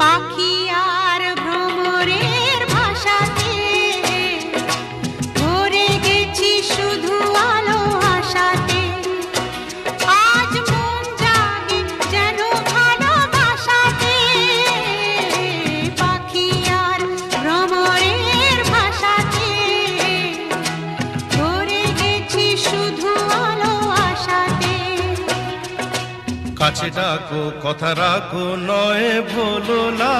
পাখি কাছে ডাকো কথা রাখো নয় ভোলো না।